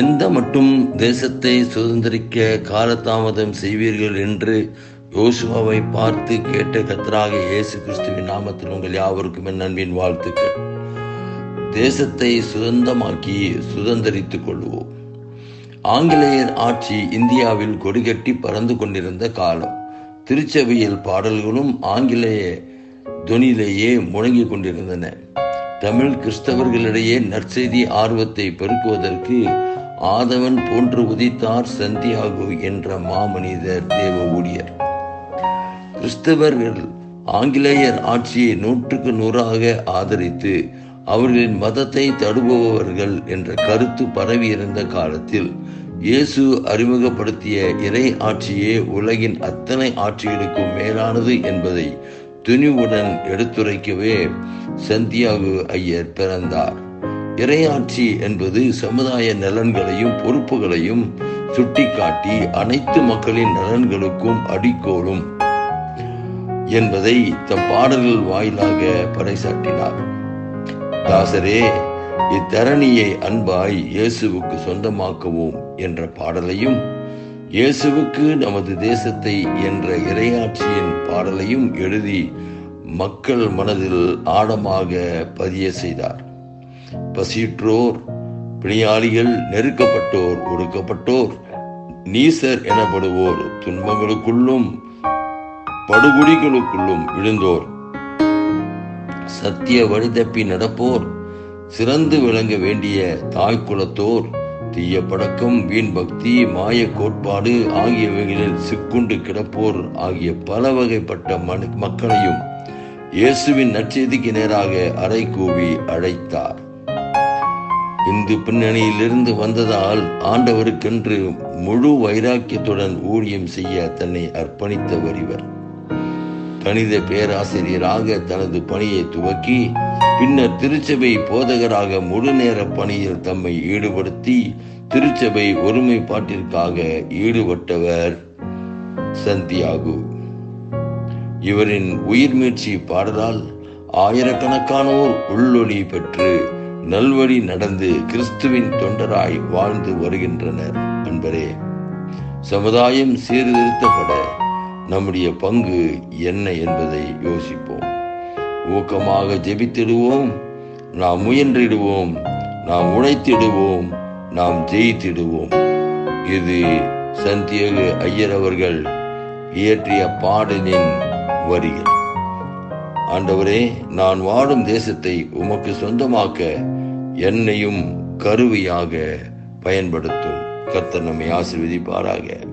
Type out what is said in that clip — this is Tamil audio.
எந்த மட்டும் தேசத்தை சுதந்திரிக்க காலதாமதம் செய்வீர்கள் என்று யோசுவாவை பார்த்து கேட்ட கத்தராக இயேசு கிறிஸ்துவின் நாமத்தில் உங்கள் யாவருக்கும் என் நண்பின் வாழ்த்துக்கள். தேசத்தை சுதந்திரமாக்கி சுதந்திரித்துக் கொள்வோம். ஆங்கிலேயர் ஆட்சி இந்தியாவில் கொடிகட்டி பறந்து கொண்டிருந்த காலம். திருச்சபையில் பாடல்களும் ஆங்கிலேய துணியிலேயே முழங்கிக் கொண்டிருந்தன. தமிழ் கிறிஸ்தவர்களிடையே நற்செய்தி ஆர்வத்தை பெருக்குவதற்கு ஆதவன் போன்று உதித்தார் சந்தியாகு என்ற மாமனிதர் தேவ ஊழியர் கிறிஸ்தவர்கள் ஆங்கிலேயர் ஆட்சியை நூற்றுக்கு நூறாக ஆதரித்து அவர்களின் மதத்தை தடுபவர்கள் என்ற கருத்து பரவியிருந்த காலத்தில் இயேசு அறிமுகப்படுத்திய இறை ஆட்சியே உலகின் அத்தனை ஆட்சிகளுக்கும் மேலானது என்பதை துணிவுடன் எடுத்துரைக்கவே சந்தியாகு ஐயர் பிறந்தார். இறையாட்சி என்பது சமுதாய நலன்களையும் பொறுப்புகளையும் சுட்டிக்காட்டி அனைத்து மக்களின் நலன்களுக்கும் அடிக்கோலும் என்பதை தம் பாடல்கள் வாயிலாக பறைசாட்டினார் தாசரே இத்தரணியை அன்பாய் இயேசுவுக்கு சொந்தமாக்குவோம் என்ற பாடலையும் இயேசுவுக்கு நமது தேசத்தை என்ற இறையாட்சியின் பாடலையும் எழுதி மக்கள் மனதில் ஆழமாக பதிய செய்தார். பசியுற்றோர் பிணியாளிகள் நெருக்கப்பட்டோர் ஒடுக்கப்பட்டோர் நீசர் எனப்படுவோர் துன்பங்களுக்குள்ளும் படுகுடிகளுக்குள்ளும் விழுந்தோர். சத்திய வழி தப்பி நடப்போர் சிறந்து விளங்க வேண்டிய தாய் குலத்தோர் தீய பழக்கம் வீண் பக்தி மாய கோட்பாடு ஆகியவைகளில் சிக்குண்டு கிடப்போர் ஆகிய பல வகைப்பட்ட மக்களையும் இயேசுவின் நற்செய்திக்கு நேராக அறை கூவி அழைத்தார். இந்து பின்னணியிலிருந்து வந்ததால் ஆண்டவருக்கென்று முழு வைராக்கியத்துடன் ஊழியம் செய்ய தன்னை அர்ப்பணித்தவர் இவர். கணித பேராசிரியராக தனது பணியை துவக்கி பின்னர் திருச்சபை போதகராக முழு நேர பணியில் தம்மை ஈடுபடுத்தி திருச்சபை ஒருமைப்பாட்டிற்காக ஈடுபட்டவர் சந்தியாகு. இவரின் உயிர் மீட்சி பாடலால் ஆயிரக்கணக்கானோர் உள்ளொளி பெற்று நல்வழி நடந்து கிறிஸ்துவின் தொண்டராய் வாழ்ந்து வருகின்றனர். அன்பரே சமுதாயம் சீர்திருத்தப்பட நம்முடைய பங்கு என்ன என்பதை யோசிப்போம். ஊக்கமாக ஜெபித்திடுவோம். நாம் முயன்றிடுவோம். நாம் உழைத்திடுவோம். நாம் ஜெயித்திடுவோம். இது சந்தியகு ஐயர் அவர்கள் இயற்றிய பாடலின் வரிகள். ஆண்டவரே நான் வாழும் தேசத்தை உமக்கு சொந்தமாக்க என்னையும் கருவியாக பயன்படுத்தும். கர்த்தர் நம்மை ஆசிர்வதிப்பாராக.